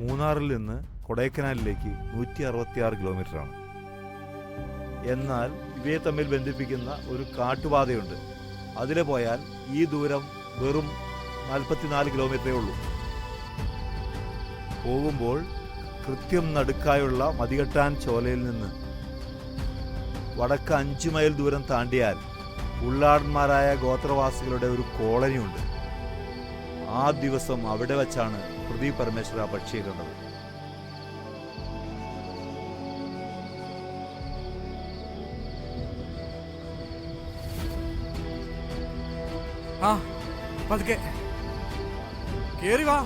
മൂന്നാറിൽ നിന്ന് കൊടൈക്കനാലിലേക്ക് നൂറ്റി അറുപത്തിയാറ് കിലോമീറ്ററാണ്. എന്നാൽ ഇവയെ തമ്മിൽ ബന്ധിപ്പിക്കുന്ന ഒരു കാട്ടുപാതയുണ്ട്. അതിലെ പോയാൽ ഈ ദൂരം വെറും നാൽപ്പത്തിനാല് കിലോമീറ്ററേ ഉള്ളൂ. പോകുമ്പോൾ കൃത്യം നടുക്കായുള്ള മതികെട്ടാൻ ചോലയിൽ നിന്ന് വടക്ക് അഞ്ച് മൈൽ ദൂരം താണ്ടിയാൽ ഉള്ളാടന്മാരായ ഗോത്രവാസികളുടെ ഒരു കോളനിയുണ്ട്. ആ ദിവസം അവിടെ വച്ചാണ് പ്രദീപ് പരമേശ്വര ആ പക്ഷിയെ ആ പതുക്കെ. കേറി വാ.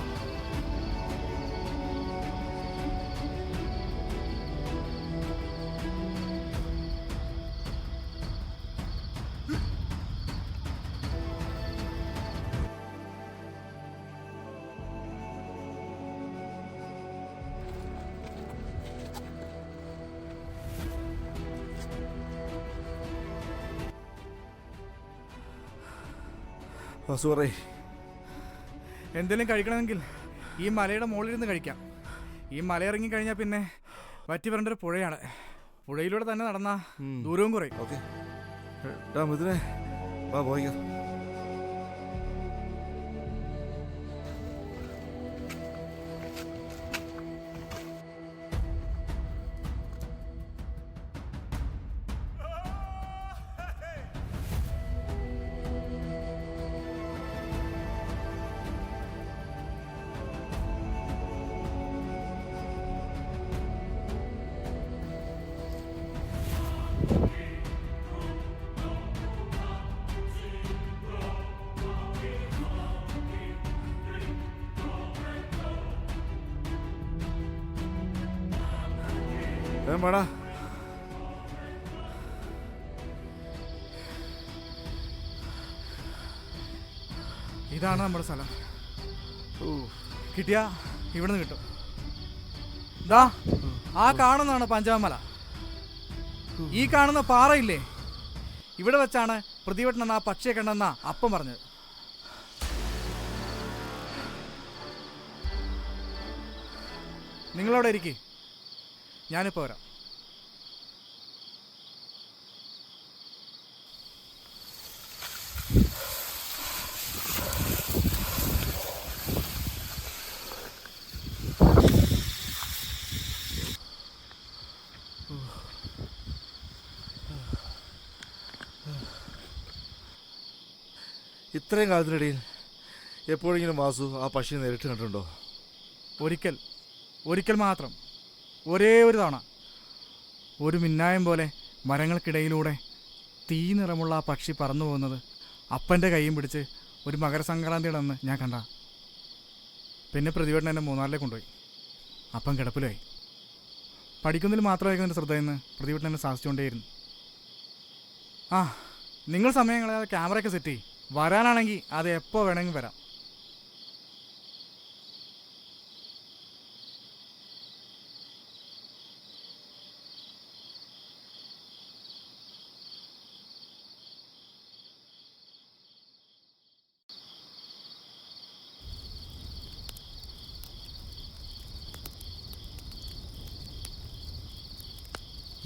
സോറി എന്തെങ്കിലും കഴിക്കണമെങ്കിൽ ഈ മലയുടെ മുകളിലിരുന്ന് കഴിക്കാം. ഈ മല ഇറങ്ങി കഴിഞ്ഞാൽ പിന്നെ വറ്റി വരേണ്ട ഒരു പുഴയാണ്. പുഴയിലൂടെ തന്നെ നടന്ന ദൂരവും കുറയും. ഓക്കെ. മിഥുനെ വാ പോയിക്കോ. വേടാ ഇതാണ് നമ്മുടെ സ്ഥലം. കിട്ടിയ ഇവിടുന്ന് കിട്ടും. ദാ ആ കാണുന്നതാണ് പഞ്ചാമല ഈ കാണുന്ന പാറയില്ലേ? ഇവിടെ വെച്ചാണ് പ്രതിവട്ടൻ എന്ന ആ പക്ഷിയെ കണ്ടെന്ന അപ്പം പറഞ്ഞത്. നിങ്ങളവിടെ ഇരിക്കേ. ഞാനിപ്പോൾ വരാം. ഇത്രയും കാലത്തിനിടയിൽ എപ്പോഴെങ്കിലും വാസു ആ പക്ഷിയെ നേരിട്ട് കണ്ടിട്ടുണ്ടോ? ഒരിക്കൽ ഒരിക്കൽ മാത്രം. ഒരേ ഒരു തവണ. ഒരു മിന്നായം പോലെ മരങ്ങൾക്കിടയിലൂടെ തീ നിറമുള്ള ആ പക്ഷി പറന്നു പോകുന്നത് അപ്പന്റെ കൈയും പിടിച്ച് ഒരു മകരസംക്രാന്തിയുടെ അന്ന് ഞാൻ കണ്ട. പിന്നെ പ്രതിവേട്ടൻ എന്നെ മൂന്നാറിലേക്ക് കൊണ്ടുപോയി. അപ്പം കിടപ്പിലായി. പഠിക്കുന്നതിൽ മാത്രമായിരിക്കും എന്റെ ശ്രദ്ധയെന്ന് പ്രതിവേട്ടൻ എന്നെ സാധിച്ചുകൊണ്ടേയിരുന്നു. ആ നിങ്ങൾ സമയം കളയാതെ ക്യാമറയൊക്കെ സെറ്റ് ചെയ്യും. വരാനാണെങ്കിൽ അത് എപ്പോൾ വേണമെങ്കിൽ വരാം.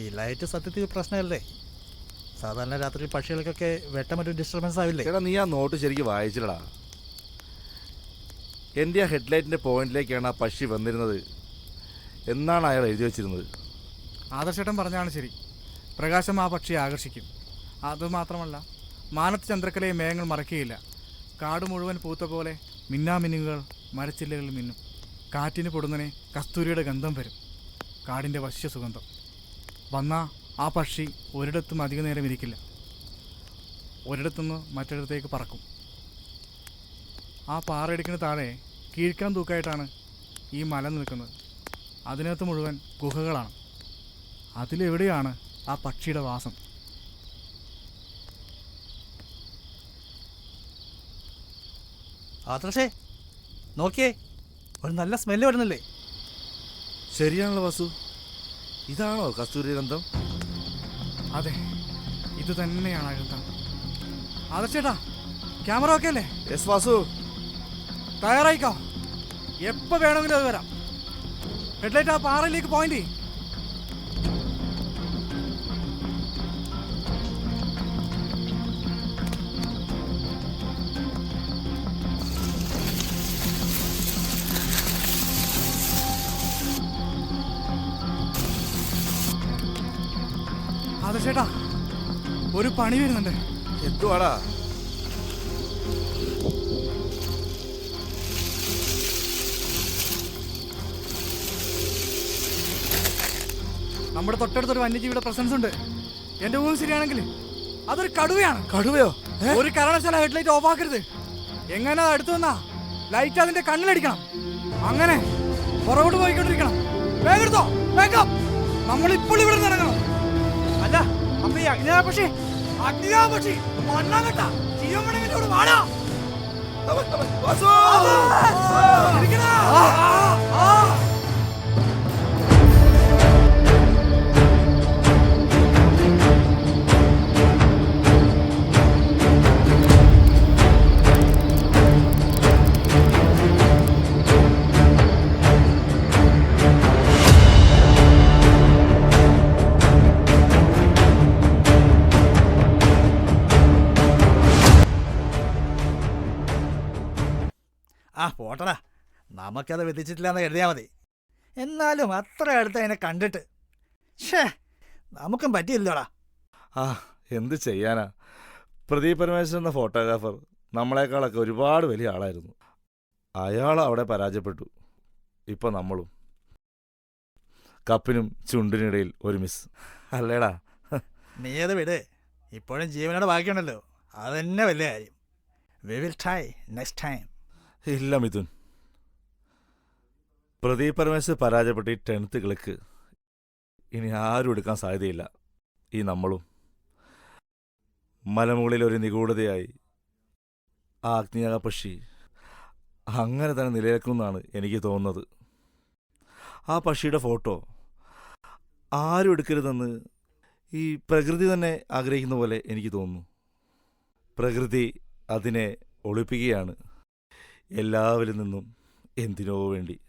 ഈ ലൈറ്റ് സത്യത്തിൽ പ്രശ്നമല്ലേ? സാധാരണ രാത്രി പക്ഷികൾക്കൊക്കെ വെട്ടം ഒരു ഡിസ്റ്റർബൻസ് ആവില്ലേ? ചേട്ടാ നീ ആ നോട്ട് ശരിക്കും വായിച്ചില്ലടാ. എന്റെ ആ ഹെഡ്ലൈറ്റിന്റെ പോയിന്റിലേക്കാണ് ആ പക്ഷി വന്നിരുന്നത്. എന്നാണ് അയാൾ എഴുതി വെച്ചിരുന്നത്? ആദർശേട്ടൻ പറഞ്ഞാണ് ശരി. പ്രകാശം ആ പക്ഷിയെ ആകർഷിക്കും. അതുമാത്രമല്ല മാനത്ത് ചന്ദ്രക്കലയെ മേഘങ്ങൾ മറക്കുകയില്ല കാട് മുഴുവൻ പൂത്ത പോലെ മിന്നാമിന്നുകൾ മരച്ചില്ലകളിൽ മിന്നും. കാറ്റിന് പൊടുന്നനെ കസ്തൂരിയുടെ ഗന്ധം വരും. കാടിന്റെ വശ്യ സുഗന്ധം വന്നാ ആ പക്ഷി ഒരിടത്തും അധിക നേരം ഇരിക്കില്ല. ഒരിടത്തുനിന്ന് മറ്റൊരിടത്തേക്ക് പറക്കും. ആ പാറയിടുക്കിന് താഴെ കീഴ്ക്കാൻ തൂക്കായിട്ടാണ് ഈ മല നിൽക്കുന്നത്. അതിനകത്ത് മുഴുവൻ ഗുഹകളാണ്. അതിലെവിടെയാണ് ആ പക്ഷിയുടെ വാസം? ആദർശേ നോക്കിയേ ഒരു നല്ല സ്മെല്ല് വരുന്നില്ലേ? ശരിയാണല്ലോ വാസു. ഇതാണോ കസ്തൂരി ഗന്ധം അതെ ഇത് തന്നെയാണ് അഴുത്തം ആദർശേട്ടാ ക്യാമറ ഓക്കെ അല്ലേ? യെസ് വാസു. തയ്യാറായിക്കോ? എപ്പോൾ വേണമെങ്കിലും അത് വരാം. ഹെഡ്ലൈറ്റ് ആ പാറയിലേക്ക് പോയിന്റ്. ചെയ്യ് ഒരു പണി വരുന്നുണ്ട്. എന്തുവാടാ? നമ്മുടെ തൊട്ടടുത്തൊരു വന്യജീവിയുടെ പ്രസൻസ് ഉണ്ട്. എന്റെ ഊഹം ശരിയാണെങ്കിൽ അതൊരു കടുവയാണ്. കടുവയോ? ഒരു കാരണവശാല ഹെഡ്ലൈറ്റ് ഓഫ് ആക്കരുത്. എങ്ങനെ അത് അടുത്ത് വന്നാ ലൈറ്റ് അതിന്റെ കണ്ണിലടിക്കണം. അങ്ങനെ പുറകോട്ട് പോയിക്കൊണ്ടിരിക്കണം. വേഗം എടുത്തോ വേഗം. നമ്മൾ ഇപ്പോൾ ഇവിടെ നിന്ന് ഇറങ്ങണം അല്ല അപ്പൊ ഈ അഗ്നിയാ പക്ഷി അഗ്നിയാ പക്ഷി മണ്ണാകട്ട ഇവിടെ വാടാ. വാസു ആ, പോട്ടടാ. നമുക്കത് വിധിച്ചിട്ടില്ല എന്ന് കരുതിയാൽ മതി. എന്നാലും അത്ര അടുത്ത് അതിനെ കണ്ടിട്ട്. ഷേ നമുക്കും പറ്റിയില്ലോടാ. ആ എന്ത് ചെയ്യാനാ? പ്രദീപ് പരമേശ്വരൻ എന്ന ഫോട്ടോഗ്രാഫർ നമ്മളെക്കാളൊക്കെ ഒരുപാട് വലിയ ആളായിരുന്നു. അയാൾ അവിടെ പരാജയപ്പെട്ടു. ഇപ്പം നമ്മളും. കപ്പിനും ചുണ്ടിനിടയിൽ ഒരു മിസ്. അല്ലേടാ? നീ അത് വിട്. ഇപ്പോഴും ജീവനോട് ബാക്കിയുണ്ടല്ലോ. അതന്നെ വലിയ കാര്യം. We will try next time ഇല്ല മിഥുൻ. പ്രദീപ് പരമേശ്വർ പരാജയപ്പെട്ട് ഈ ടെൻത്ത് കിളക്ക് ഇനി ആരും എടുക്കാൻ സാധ്യതയില്ല. ഈ നമ്മളും. മലമുകളിൽ ഒരു നിഗൂഢതയായി. ആ അഗ്നിയാക പക്ഷി അങ്ങനെ തന്നെ നിലനിൽക്കുമെന്നാണ് എനിക്ക് തോന്നുന്നത്. ആ പക്ഷിയുടെ ഫോട്ടോ ആരും എടുക്കരുതെന്ന് ഈ പ്രകൃതി തന്നെ ആഗ്രഹിക്കുന്ന പോലെ എനിക്ക് തോന്നുന്നു. പ്രകൃതി അതിനെ ഒളിപ്പിക്കുകയാണ്. എല്ലാവരിൽ നിന്നും എന്തിനോ വേണ്ടി.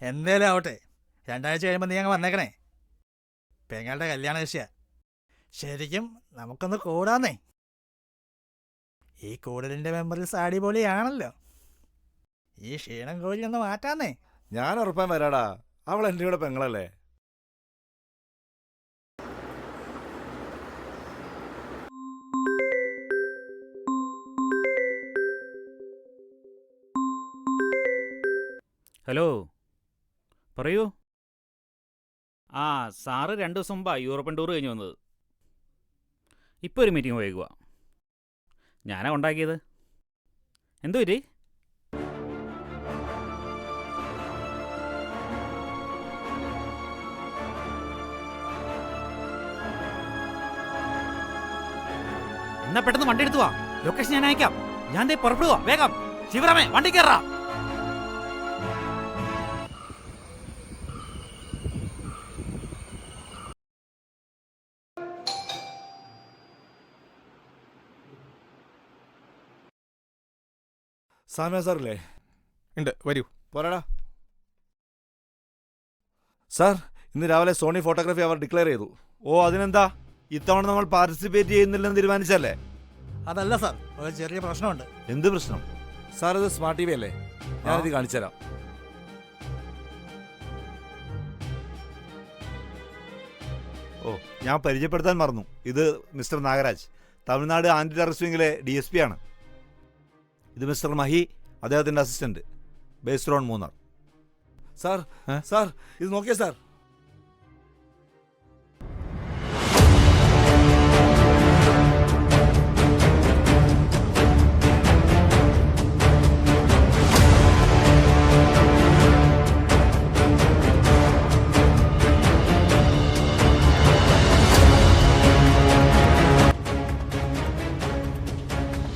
എന്തേലും ആവട്ടെ. രണ്ടാഴ്ച കഴിയുമ്പോൾ നീ അങ്ങ് വന്നേക്കണേ. പെങ്ങളുടെ കല്യാണ വിഷയ ശരിക്കും നമുക്കൊന്ന് കൂടാന്നേ. ഈ കൂടലിന്റെ മെമ്മറീസ് അടിപൊളിയാണല്ലോ ഈ ക്ഷീണം കോഴി ഒന്ന് മാറ്റാന്നേ. ഞാൻ ഉറപ്പാൻ വരാടാ. അവൾ എന്റെ കൂടെ പെങ്ങളല്ലേ? ഹലോ പറയൂ. ആ സാറ് രണ്ട് ദിവസം മുമ്പാ യൂറോപ്യൻ ടൂർ കഴിഞ്ഞ് വന്നത്. ഇപ്പോൾ ഒരു മീറ്റിംഗ് വൈകുക ഞാനാ ഉണ്ടാക്കിയത്. എന്തോ പറ്റി? എന്നാ പെട്ടെന്ന് വണ്ടി എടുത്തു വാ. ലൊക്കേഷൻ ഞാൻ അയക്കാം. ഞാൻ ദേ പുറപ്പെടുക വേഗം. ശിവറാമേ വണ്ടി കയറാ. സാമ്യ സാറല്ലേ? ഉണ്ട് വരൂ. പോരാടാ. സാർ ഇന്ന് രാവിലെ സോണി ഫോട്ടോഗ്രാഫി അവർ ഡിക്ലെയർ ചെയ്തു. ഓ അതിനെന്താ? ഇത്തവണ നമ്മൾ പാർട്ടിസിപ്പേറ്റ് ചെയ്യുന്നില്ലെന്ന് തീരുമാനിച്ചല്ലേ അതല്ല സാർ ഒരു ചെറിയ പ്രശ്നമുണ്ട്. എന്ത് പ്രശ്നം? സാർ ഇത് സ്മാർട്ട് ടി വി അല്ലേ? ഞാനിത് കാണിച്ചുതരാം. ഓ ഞാൻ പരിചയപ്പെടുത്താൻ മറന്നു. ഇത് mister Nagaraj. Tamil Nadu anti terrorist വിങ്ങിലെ D S P ആണ്. ഇത് മിസ്റ്റർ മഹി അദ്ദേഹത്തിന്റെ assistant based on Munnar. Sir? Sir ഇത് നോക്കിയേ സാർ.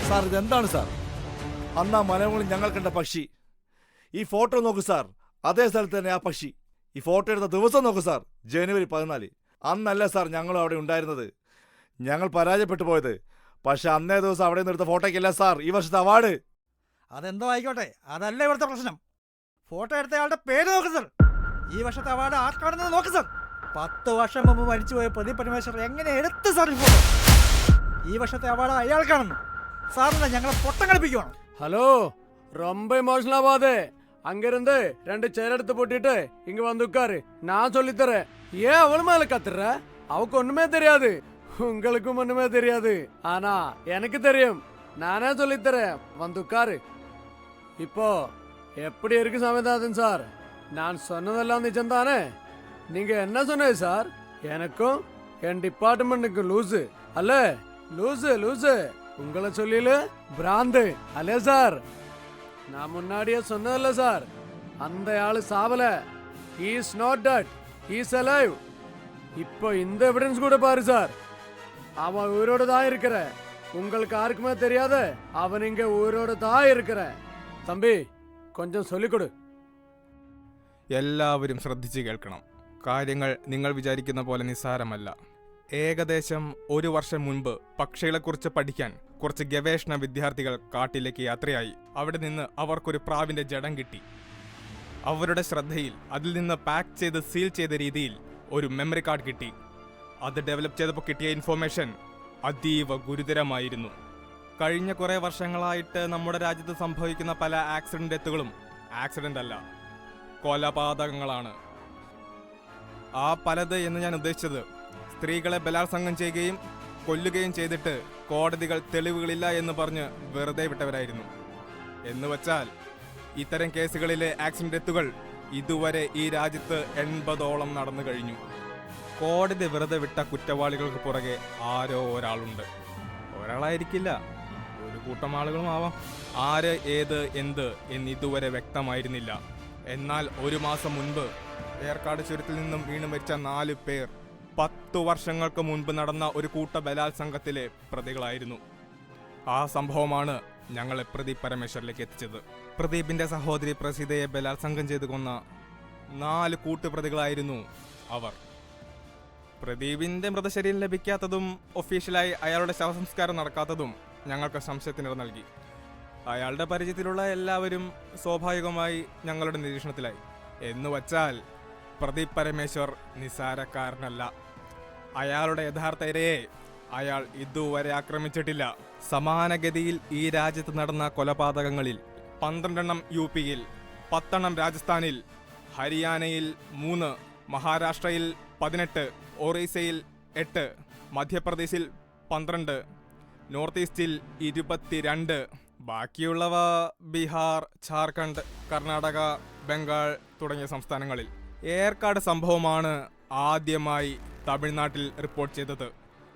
സാർ ഇതെന്താണ് സാർ? അന്ന് ആ മലമുകളിൽ ഞങ്ങൾ കണ്ട പക്ഷി. ഈ ഫോട്ടോ നോക്കൂ സാർ. അതേ സ്ഥലത്ത് തന്നെ ആ പക്ഷി. ഈ ഫോട്ടോ എടുത്ത ദിവസം നോക്കൂ സാർ. ജനുവരി പതിനാല്. അന്നല്ല സാർ ഞങ്ങളും അവിടെ ഉണ്ടായിരുന്നത്. ഞങ്ങൾ പരാജയപ്പെട്ടു പോയത്. പക്ഷെ അന്നേ ദിവസം അവിടെ നിന്ന് എടുത്ത ഫോട്ടോയ്ക്കല്ല സാർ. ഈ വർഷത്തെ അവാർഡ്. അതെന്തോ ആയിക്കോട്ടെ. അതല്ല ഇവിടുത്തെ പ്രശ്നം. ഫോട്ടോ എടുത്ത ആളുടെ പേര് നോക്ക് സർ. ഈ വർഷത്തെ അവാർഡ് ആർക്കാണെന്ന് നോക്ക് സർ. പത്ത് വർഷം മുമ്പ് മരിച്ചുപോയ പ്രദീപ് പരമേശ്വർ എങ്ങനെ എടുത്ത് സാർ ഈ ഫോട്ടോ? ഈ വർഷത്തെ അവാർഡ് അയാൾക്കാണെന്ന്. സാറിനെ ഞങ്ങളെ പൊട്ടം കളിപ്പിക്കുവാണ്? ஹலோ ரொம்ப எமோஷனல் ஆகாது அங்கிருந்து ரெண்டு சேர் எடுத்து போட்டுட்டு இங்க வந்து உட்காரு. நான் சொல்லித்தரேன். ஏன் அவளு மேல கத்துற? அவக்கு ஒண்ணுமே தெரியாது. உங்களுக்கும் ஒண்ணுமே தெரியாது. ஆனா எனக்கு தெரியும். நானே சொல்லித்தரேன். வந்து உட்காரு. இப்போ எப்படி இருக்கு சமயதாதன் சார் நான் சொன்னதெல்லாம் நிஜம் தானே நீங்க என்ன சொன்னது சார் எனக்கும் என் டிபார்ட்மெண்ட்டுக்கு லூசு அல்ல லூசு லூசு உங்களை சொல்லில பிராந்து அல்ல சார் நான் முன்னாடியே சொன்னதில்ல சார் அந்த ஆளு சாவல is not that is alive இப்போ இந்த எவிடன்ஸ் கூட பாரு சார் அவன் உயிரோட தான் இருக்கிற உங்களுக்கு யாருக்குமே தெரியாத அவன் இங்க உயிரோட தான் இருக்கிற தம்பி கொஞ்சம் சொல்லிக் கொடு എല്ലാവരും ശ്രദ്ധിച്ചു കേൾക്കണം കാര്യങ്ങൾ നിങ്ങൾ വിചാരിക്കുന്ന പോലെ നിസ്സാരമല്ല ഏകദേശം ഒരു വർഷം മുൻപ് പക്ഷികളെക്കുറിച്ച് പഠിക്കാൻ കുറച്ച് ഗവേഷണ വിദ്യാർത്ഥികൾ കാട്ടിലേക്ക് യാത്രയായി. അവിടെ നിന്ന് അവർക്കൊരു പ്രാവിന്റെ ജഡം കിട്ടി. അവരുടെ ശ്രദ്ധയിൽ അതിൽ നിന്ന് പാക്ക് ചെയ്ത് സീൽ ചെയ്ത രീതിയിൽ ഒരു മെമ്മറി കാർഡ് കിട്ടി. അത് ഡെവലപ്പ് ചെയ്തപ്പോൾ കിട്ടിയ ഇൻഫോർമേഷൻ അതീവ ഗുരുതരമായിരുന്നു. കഴിഞ്ഞ കുറേ വർഷങ്ങളായിട്ട് നമ്മുടെ രാജ്യത്ത് സംഭവിക്കുന്ന പല ആക്സിഡന്റ് ഡെത്തുകളും ആക്സിഡന്റ് അല്ല കൊലപാതകങ്ങളാണ്. ആ പലത് എന്ന് ഞാൻ ഉദ്ദേശിച്ചത് സ്ത്രീകളെ ബലാത്സംഗം ചെയ്യുകയും കൊല്ലുകയും ചെയ്തിട്ട് കോടതികൾ തെളിവുകളില്ല എന്ന് പറഞ്ഞ് വെറുതെ വിട്ടവരായിരുന്നു. എന്ന് വച്ചാൽ ഇത്തരം കേസുകളിലെ ആക്സിഡന്റ് ഡെത്തുകൾ ഇതുവരെ ഈ രാജ്യത്ത് എൺപതോളം നടന്നു കഴിഞ്ഞു. കോടതി വെറുതെ വിട്ട കുറ്റവാളികൾക്ക് പുറകെ ആരോ ഒരാളുണ്ട്. ഒരാളായിരിക്കില്ല. ഒരു കൂട്ടം ആളുകളും ആവാം. ആര് ഏത് എന്ത് എന്ന് ഇതുവരെ വ്യക്തമായിരുന്നില്ല. എന്നാൽ ഒരു മാസം മുൻപ് ഏർക്കാട് ചുരത്തിൽ നിന്നും വീണ് മരിച്ച നാല് പേർ പത്തു വർഷങ്ങൾക്ക് മുൻപ് നടന്ന ഒരു കൂട്ട ബലാത്സംഗത്തിലെ പ്രതികളായിരുന്നു. ആ സംഭവമാണ് ഞങ്ങളെ പ്രദീപ് പരമേശ്വരിലേക്ക് എത്തിച്ചത്. പ്രദീപിന്റെ സഹോദരി പ്രസീതയെ ബലാത്സംഗം ചെയ്തു കൊന്ന നാല് കൂട്ടുപ്രതികളായിരുന്നു അവർ. പ്രദീപിന്റെ മൃതശരീരം ലഭിക്കാത്തതും ഒഫീഷ്യലായി അയാളുടെ ശവസംസ്കാരം നടക്കാത്തതും ഞങ്ങൾക്ക് സംശയത്തിനിട നൽകി. അയാളുടെ പരിചയത്തിലുള്ള എല്ലാവരും സ്വാഭാവികമായി ഞങ്ങളുടെ നിരീക്ഷണത്തിലായി. എന്നുവച്ചാൽ പ്രദീപ് പരമേശ്വർ നിസാരക്കാരനല്ല അയാളുടെ യഥാർത്ഥ ഇരയെ അയാൾ ഇതുവരെ ആക്രമിച്ചിട്ടില്ല. സമാനഗതിയിൽ ഈ രാജ്യത്ത് നടന്ന കൊലപാതകങ്ങളിൽ പന്ത്രണ്ടെണ്ണം യു പിയിൽ പത്തെണ്ണം രാജസ്ഥാനിൽ ഹരിയാനയിൽ മൂന്ന് മഹാരാഷ്ട്രയിൽ പതിനെട്ട് ഒറീസയിൽ എട്ട് മധ്യപ്രദേശിൽ പന്ത്രണ്ട് നോർത്ത് ഈസ്റ്റിൽ ഇരുപത്തിരണ്ട്. ബാക്കിയുള്ളവ ബീഹാർ ഝാർഖണ്ഡ് കർണാടക ബംഗാൾ തുടങ്ങിയ സംസ്ഥാനങ്ങളിൽ. ഏർക്കാട് സംഭവമാണ് ആദ്യമായി തമിഴ്നാട്ടിൽ റിപ്പോർട്ട് ചെയ്തത്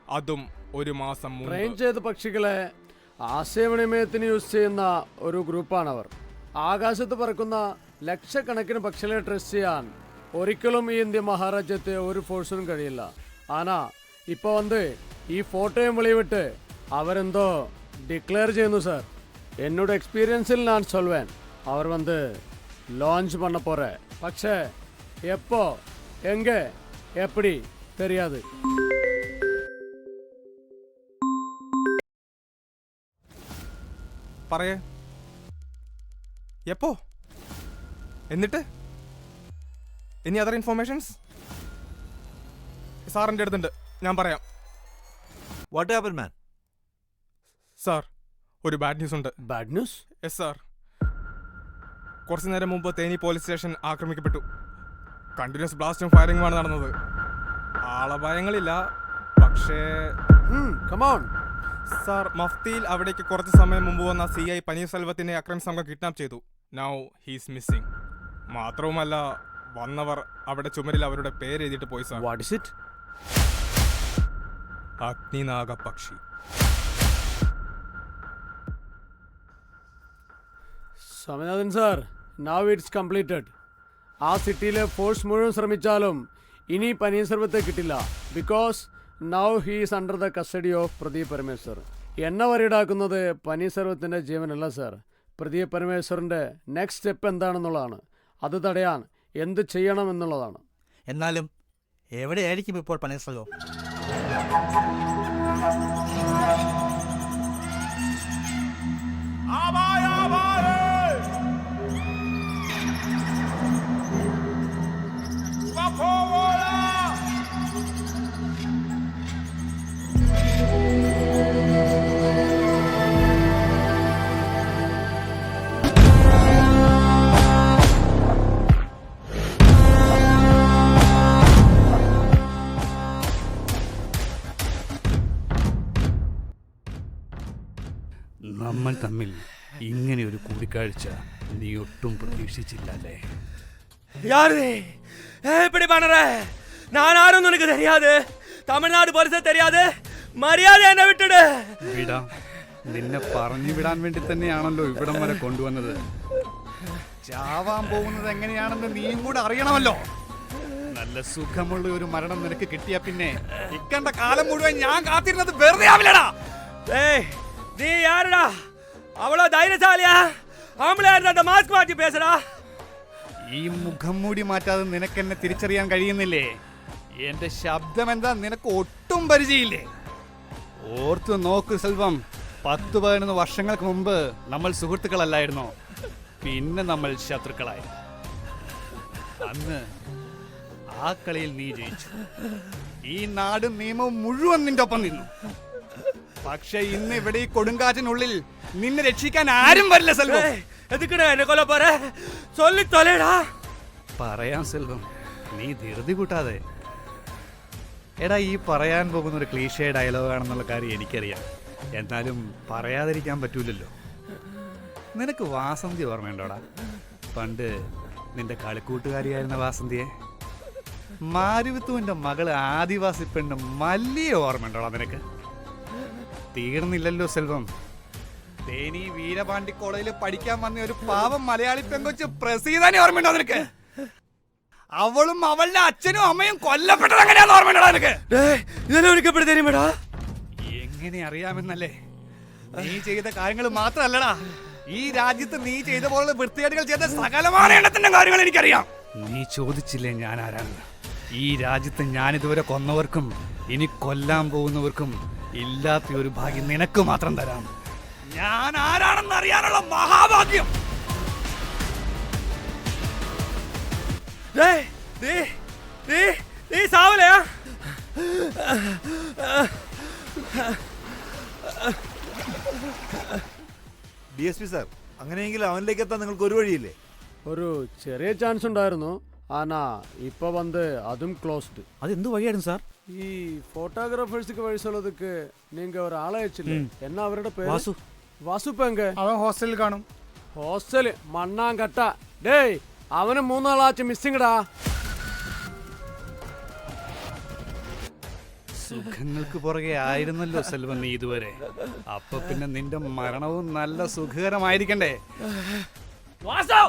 അതും ഒരു മാസം ട്രെയിൻ മുമ്പ് ചെയ്ത പക്ഷികളെ ആശയവിനിമയത്തിന് യൂസ് ചെയ്യുന്ന ഒരു ഗ്രൂപ്പാണ് അവർ ആകാശത്ത് പറക്കുന്ന ലക്ഷക്കണക്കിന് പക്ഷികളെ ട്രസ്റ്റ് ചെയ്യാൻ ഒരിക്കലും ഈ ഇന്ത്യ മഹാരാജ്യത്തെ ഒരു ഫോഴ്സിനും കഴിയില്ല ആനാ ഇപ്പൊ വന്ന് ഈ ഫോട്ടോയും വെളിവിട്ട് അവരെന്തോ ഡിക്ലെയർ ചെയ്യുന്നു സാർ എന്നോട് എക്സ്പീരിയൻസിൽ ഞാൻ சொல்வேன் அவர் வந்து லான்ச் பண்ண போற പക്ഷേ எப்போ எங்க எப்படி தெரியாது പറയേ എപ്പോ എന്നിട്ട് ഇനി അതർ ഇൻഫോർമേഷൻസ് സാറിൻ്റെ അടുത്തുണ്ട് ഞാൻ പറയാം വാട്ട് ഹാപ്പൻ മാൻ സാർ ഒരു ബാഡ് ന്യൂസ് ഉണ്ട് ബാഡ് ന്യൂസ് യെസ് സാർ കുറച്ചു നേരം മുമ്പ് തേനി പോലീസ് സ്റ്റേഷൻ ആക്രമിക്കപ്പെട്ടു കണ്ടിന്യൂസ് ബ്ലാസ്റ്റും ഫയറിംഗുമാണ് നടന്നത്. ആളഭയങ്ങളില്ല പക്ഷേ കമോൺ സാർ മഫ്തിയിൽ അവിടേക്ക് കുറച്ച് സമയം മുമ്പ് വന്ന സി ഐ പനീർസെൽവത്തിനെ അക്രമി സംഘം കിഡ്നാപ്പ് ചെയ്തു. നൗ ഹീസ് മിസ്സിംഗ് മാത്രവുമല്ല വന്നവർ അവിടെ ചുമരിൽ അവരുടെ പേര് എഴുതിയിട്ട് പോയി സാർ. വാട്ട് ഇസ് ഇറ്റ് അഗ്നിനാഗ പക്ഷി Swaminathan sir now it's completed ആ സിറ്റിയിലെ ഫോഴ്സ് മുഴുവൻ ശ്രമിച്ചാലും ഇനി പനീസർവത്തെ കിട്ടില്ല. Because now he's under the custody of Pradeep Parameshwar എന്നെ വരീടാക്കുന്നത് പനീസർവത്തിന്റെ ജീവനല്ല സർ പ്രദീപ് പരമേശ്വറിന്റെ നെക്സ്റ്റ് സ്റ്റെപ്പ് എന്താണെന്നുള്ളതാണ്. അത് തടയാൻ എന്ത് ചെയ്യണം എന്നുള്ളതാണ്. എന്നാലും എവിടെയായിരിക്കും ഇപ്പോൾ പനീർസെൽവം നമ്മൾ തമ്മിൽ ഇങ്ങനെ ഒരു കൂടിക്കാഴ്ച നീ ഒട്ടും പ്രതീക്ഷിച്ചില്ല അല്ലേ யாரு ஏய், இப்படி பண்ற நான் யாருன்னு உனக்கு தெரியாது தமிழ்நாடு பரிசு தெரியாது மரியாதை என்ன விட்டுடு വിടാം നിന്നെ പറഞ്ഞു വിടാൻ വേണ്ടി തന്നെയാണല്ലോ ഇവിടം വരെ കൊണ്ടുവന്നത് ചാവാൻ പോകുന്നത് എങ്ങനെയാണെന്ന് നീയും കൂടെ അറിയണമല്ലോ നല്ല സുഖമുള്ള ഒരു മരണം നിനക്ക് കിട്ടിയ പിന്നെ ഇക്കണ്ട കാലം മുഴുവൻ ഞാൻ കാത്തിരുന്നത് വെറുതെ ആവില്ലടാ ஏய் நீ யாருடா அவ்வளோ தைரியசாலியா ஆம்பளையா இருந்தா அந்த மாஸ்க் மாட்டி பேசுடா ഈ മുഖം മൂടി മാറ്റാതെ നിനക്കെന്നെ തിരിച്ചറിയാൻ കഴിയുന്നില്ലേ? എന്റെ ശബ്ദം എന്താ നിനക്ക് ഒട്ടും പരിചയമില്ലേ? ഓർത്തു നോക്ക് സെൽവം പത്ത് പതിനൊന്ന് വർഷങ്ങൾക്ക് മുമ്പ് നമ്മൾ സുഹൃത്തുക്കളല്ലായിരുന്നു. പിന്നെ നമ്മൾ ശത്രുക്കളായി. അന്ന് ആ കളിയിൽ നീ ജയിച്ചു. ഈ നാടും നിയമവും മുഴുവൻ നിന്റെ ഒപ്പം നിന്നു. പക്ഷേ ഇന്ന് ഇവിടെ ഈ കൊടുങ്കാറ്റിനുള്ളിൽ നിന്നെ രക്ഷിക്കാൻ ആരും വരില്ല സെൽവം. കൊല പറയാം സെൽവം. നീ ധൃതി കൂട്ടാതെ. എടാ ഈ പറയാൻ പോകുന്ന ഒരു ക്ലീഷേ ഡയലോഗാണെന്നുള്ള കാര്യം എനിക്കറിയാം. എന്നാലും പറയാതിരിക്കാൻ പറ്റൂലല്ലോ. നിനക്ക് വാസന്തി ഓർമ്മയുണ്ടോടാ? പണ്ട് നിന്റെ കളിക്കൂട്ടുകാരിയായിരുന്ന വാസന്തിയെ? മാരുവിത്തുവിന്റെ മകൾ ആദിവാസി പെണ്ണ് മല്ലിയെ ഓർമ്മയുണ്ടോടാ നിനക്ക്? തീർന്നില്ലല്ലോ സെൽവം. തേനി വീരപാണ്ടി കോളേജിൽ പഠിക്കാൻ വന്ന ഒരു പാവം മലയാളി പെങ്കൊച്ച് പ്രസീതനെ ഓർമ്മയുണ്ടോ നിനക്ക്? അവളും അവളുടെ അച്ഛനും അമ്മയും കൊല്ലപ്പെട്ടത് എങ്ങനെയാന്ന് ഓർമ്മയുണ്ടോ നിനക്ക്? എങ്ങനെ അറിയാമെന്നല്ലേ? നീ ചെയ്ത കാര്യങ്ങൾ മാത്രല്ലടാ ഈ രാജ്യത്ത് നീ ചെയ്ത പോലുള്ള വൃത്തികേടുകൾ ചെയ്ത സകലമായ എണ്ണത്തിന്റെ കാര്യങ്ങൾ എനിക്കറിയാം. നീ ചോദിച്ചില്ലേ ഞാൻ ആരാണ് ഈ രാജ്യത്ത് ഞാനിതുവരെ കൊന്നവർക്കും ഇനി കൊല്ലാൻ പോകുന്നവർക്കും ഇല്ലാത്ത ഒരു ഭാഗ്യം നിനക്ക് മാത്രം തരാം. ഞാൻ ആരാണെന്ന് അറിയാനുള്ള മഹാഭാഗ്യം. ഡി എസ് പി സാർ അങ്ങനെയെങ്കിൽ അവനിലേക്ക് എത്താൻ നിങ്ങൾക്ക് ഒരു വഴിയില്ലേ? ഒരു ചെറിയ ചാൻസ് ഉണ്ടായിരുന്നു. ആനാ ഇപ്പൊ വന്ന് അതും ക്ലോസ്ഡ് അത് എന്ത് വഴിയായിരുന്നു സാർ ഈ போட்டோகிராஃபர்ஸுக்கு வழி നിങ്ങൾ ഒരു ஒரு എന്നാ അവരുടെ പേര്? വാസു. വാസു ഇപ്പൊ അവൻ ഹോസ്റ്റലിൽ കാണും. ഹോസ്റ്റൽ മണ്ണാങ്കട്ട. ഡേയ് അവന് മൂന്നാളാച്ച് മിസ്സിങ്ങടാ സുഖങ്ങൾക്ക് പുറകെ ആയിരുന്നല്ലോ സെൽവൻ നീ ഇതുവരെ. അപ്പൊ പിന്നെ നിന്റെ മരണവും നല്ല സുഖകരമായിരിക്കണ്ടേ? വാസു!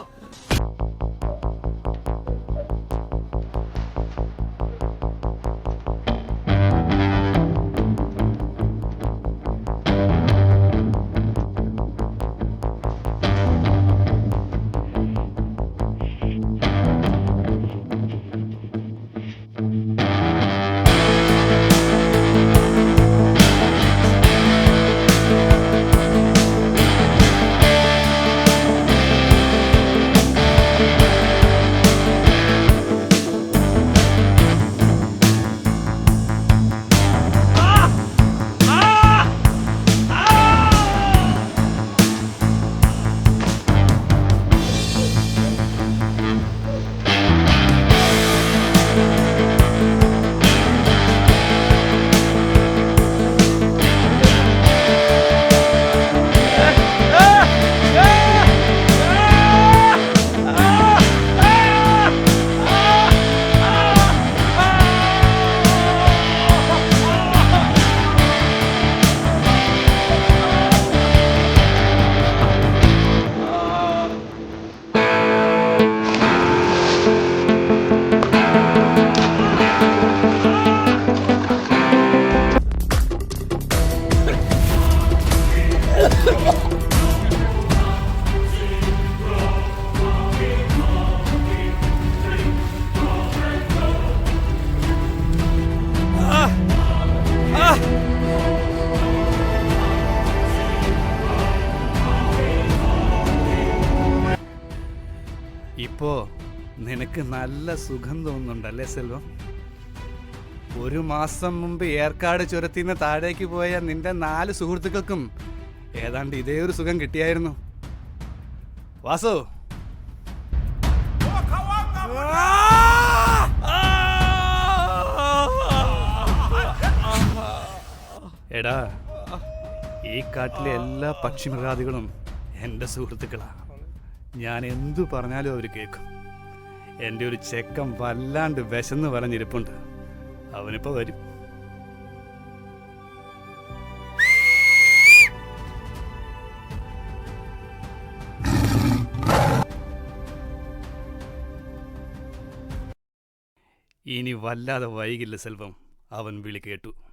നിനക്ക് നല്ല സുഖം തോന്നുന്നുണ്ടല്ലേ സെൽവം? ഒരു മാസം മുമ്പ് ഏർക്കാട് ചുരത്തിൽ നിന്ന് താഴേക്ക് പോയ നിന്റെ നാല് സുഹൃത്തുക്കൾക്കും ഏതാണ്ട് ഇതേ ഒരു സുഖം കിട്ടിയായിരുന്നു. വാസു! എടാ ഈ കാട്ടിലെ എല്ലാ പക്ഷിമൃഗാദികളും എന്റെ സുഹൃത്തുക്കളാണ് ഞാൻ എന്തു പറഞ്ഞാലും അവർ കേൾക്കും. എന്റെ ഒരു ചെക്കൻ വല്ലാണ്ട് വിശന്ന് പറഞ്ഞിരിപ്പുണ്ട്. അവനിപ്പോൾ വരും. ഇനി വല്ലാതെ വൈകില്ല സെൽവം. അവൻ വിളി കേട്ടു.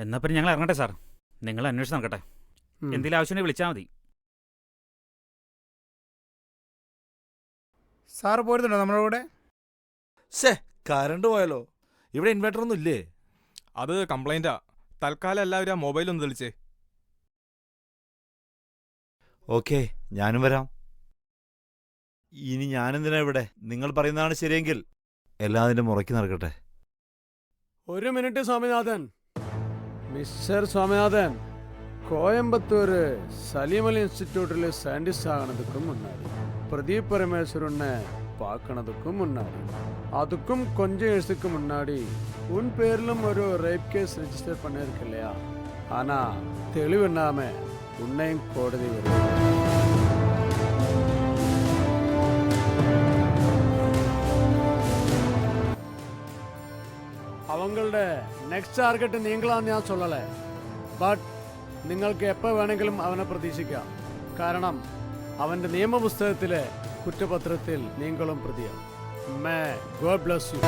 എന്നാ പിന്നെ ഞങ്ങൾ ഇറങ്ങട്ടെ സാർ. നിങ്ങൾ അന്വേഷിച്ച് നടക്കട്ടെ. എന്തെങ്കിലും ആവശ്യമുണ്ടെങ്കിൽ വിളിച്ചാൽ മതി. സാറ് പോരുന്നുണ്ടോ നമ്മുടെ കൂടെ? ശേ കറണ്ട് പോയാലോ? ഇവിടെ ഇൻവെർട്ടർ ഒന്നും ഇല്ലേ? അത് കംപ്ലൈന്റാ തൽക്കാലം എല്ലാവരും ആ മൊബൈൽ ഒന്ന് തെളിച്ചേ. ഓക്കെ ഞാനും വരാം. ഇനി ഞാനെന്തിനാ ഇവിടെ? നിങ്ങൾ പറയുന്നതാണ് ശരിയെങ്കിൽ. എല്ലാം അതിന്റെ മുറയ്ക്ക് നടക്കട്ടെ. ഒരു മിനിറ്റ് സ്വാമിനാഥൻ. മിസ്റ്റർ സ്വാമിനാഥൻ കോയമ്പത്തൂർ സലീമലി ഇൻസ്റ്റിറ്റ്യൂട്ടിൽ സയൻറ്റിസ്റ്റ് ആകണതുക്കും മുന്നാടി பிரதீப் பரமேஸ்வரனை பார்க்கறதுக்கும் முன்னாடி அதுக்கும் கொஞ்சம் வருஷத்துக்கு முன்னாடி உன் பேரிலும் ஒரு ரேப் கேஸ் ரெஜிஸ்டர் பண்ணியிருக்கு இல்லையா ஆனால் தெளிவு இல்லாமல் உன்னையும் கோடதி வருது അവങ്ങളുടെ നെക്സ്റ്റ് ടാർഗറ്റ് നീങ്ങളാന്ന് ഞാൻ சொல்லலை ബട്ട് നിങ്ങൾക്ക് എപ്പോൾ വേണമെങ്കിലും അവനെ പ്രതീക്ഷിക്കാം കാരണം അവൻ്റെ നിയമപുസ്തകത്തിലെ കുറ്റപത്രത്തിൽ നീങ്ങളും പ്രതിയാണ് മേ ഗോഡ് ബ്ലസ് യു